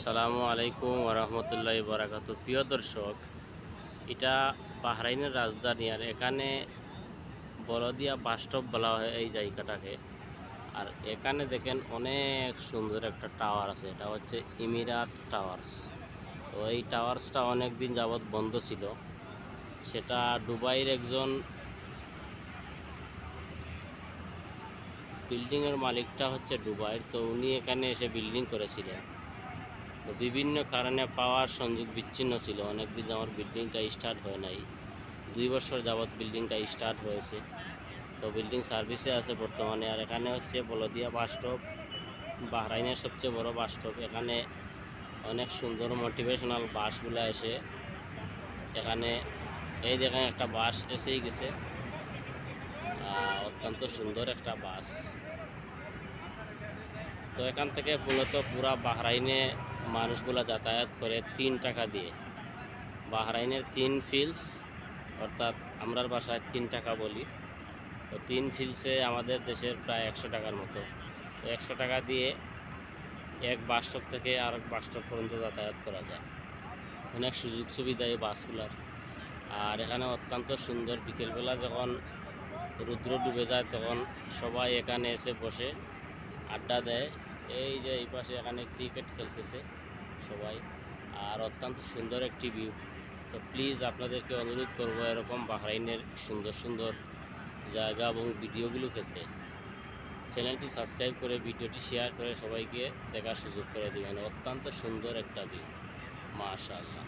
আসসালামু আলাইকুম ওরহমতুল্লাহ বরাকাত প্রিয় দর্শক, এটা বাহরাইনের রাজধানী আর এখানে বলদিয়া বাসস্টপ বলা হয় এই জায়গাটাকে। আর এখানে দেখেন অনেক সুন্দর একটা টাওয়ার আছে, এটা হচ্ছে ইমিরাত টাওয়ার্স। তো এই টাওয়ার্সটা অনেক দিন যাবৎ বন্ধ ছিল। সেটা দুবাইয়ের একজন বিল্ডিংয়ের মালিকটা হচ্ছে দুবাইয়ের, তো উনি এখানে এসে বিল্ডিং করেছিলেন। তো বিভিন্ন কারণে পাওয়ার সংযোগ বিচ্ছিন্ন ছিল। অনেক দিন আমার বিল্ডিংটা স্টার্ট হয় নাই। দুই বছর যাবৎ বিল্ডিংটা স্টার্ট হয়েছে। তো বিল্ডিং সার্ভিসে আছে বর্তমানে। আর এখানে হচ্ছে বলদিয়া বাস স্টপ বাহরাইনের সবচেয়ে বড় বাস স্টপ এখানে অনেক সুন্দর মোটিভেশনাল বাসগুলো এসে এখানে, এই দেখেন একটা বাস এসেই গেছে। অত্যন্ত সুন্দর একটা বাস তো এখান থেকে মূলত পুরা বাহরাইনে মানুষগুলা যাতায়াত করে তিন টাকা দিয়ে। বাহরাইনের তিন ফিলস, অর্থাৎ আমরার বাসায় তিন টাকা বলি। তো তিন ফিলসে আমাদের দেশের প্রায় একশো টাকার মতো। তো একশো টাকা দিয়ে এক বাস স্টপ থেকে আর এক বাস স্টপ পর্যন্ত যাতায়াত করা যায়। অনেক সুযোগ সুবিধা এই বাসগুলার। আর এখানে অত্যন্ত সুন্দর বিকেলবেলা যখন রুদ্র ডুবে যায় তখন সবাই এখানে এসে বসে আড্ডা দেয়। এই যে এই পাশে এখানে ক্রিকেট খেলতেছে সবাই। আর অত্যন্ত সুন্দর একটি ভিউ তো প্লিজ আপনাদেরকে অনুরোধ করব এরকম বাহরাইনের সুন্দর সুন্দর জায়গা এবং ভিডিওগুলো পেতে চ্যানেলটি সাবস্ক্রাইব করে ভিডিওটি শেয়ার করে সবাইকে দেখার সুযোগ করে দেবেন। অত্যন্ত সুন্দর একটা ভিউ মাশাআল্লাহ।